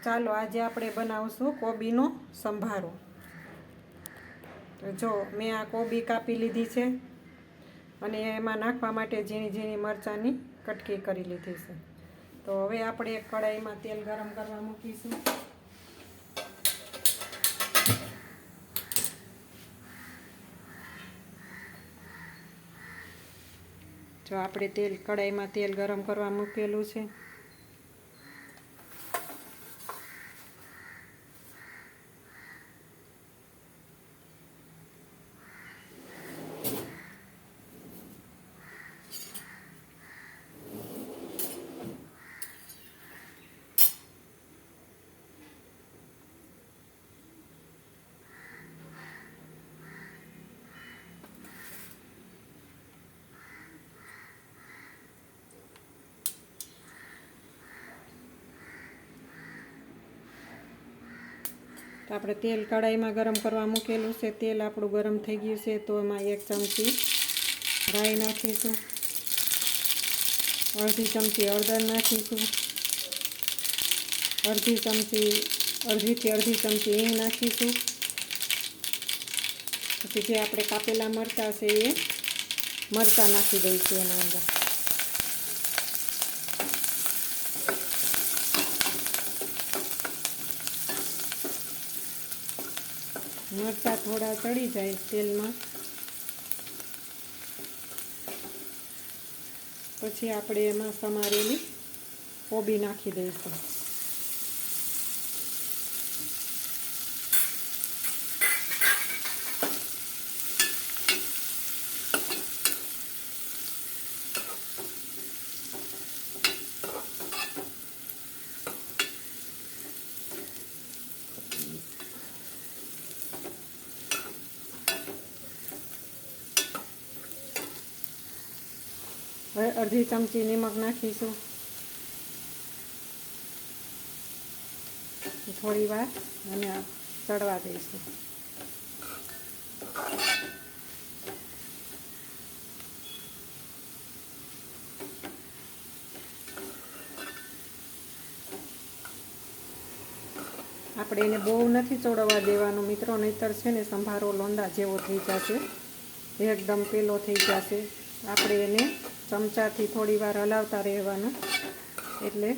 ચાલો આજે આપણે બનાવશું કોબીનો સંભારો. તો જો મેં આ કોબી કાપી લીધી છે અને એમાં નાખવા માટે ઝીણી ઝીણી મરચાંની કટકી કરી લીધી છે. તો હવે આપણે એક કડાઈમાં તેલ ગરમ કરવા મૂકીશું. જો આપણે તેલ કડાઈમાં તેલ ગરમ કરવા મૂકેલું છે. આપણે તેલ કડાઈમાં ગરમ કરવા મૂકેલું છે. તેલ આપણું ગરમ થઈ ગયું છે તો એમાં એક ચમચી રાઈ નાખીશું. અડધી ચમચી હળદર નાખીશું. અડધી ચમચી, અડધીથી અડધી ચમચી હિંગ નાખીશું. પછી જે આપણે કાપેલા મરચાં છે એ મરચાં નાખી દઈશું એના અંદર. મરચાં થોડા ચડી જાય તેલમાં. પછી આપણે એમાં સમારેલી કોબી નાખી દઈશું. હવે અડધી ચમચી નિમક નાખીશું. થોડી વાર અને ચડવા દઈશું. આપણે એને બહુ નથી ચોડવા દેવાનું, મિત્રો, નહીતર છે ને સંભારો લોંદા જેવો થઈ જશે. એકદમ પેલો થઈ જશે. આપણે એને ચમચાથી થોડી વાર હલાવતા રહેવાનું. એટલે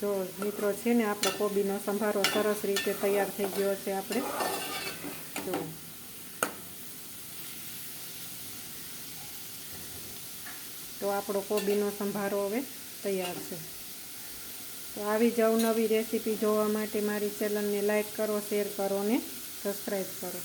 જો મિત્રો છે ને, આપણો કોબીનો સંભારો સરસ રીતે તૈયાર થઈ ગયો છે આપણે. જો. તો આપણો કોબીનો સંભારો હવે તૈયાર છે. તો આવી જ અવનવી રેસીપી જોવા માટે મારી ચેનલને લાઇક કરો, શેર કરો ને સબસ્ક્રાઈબ કરો.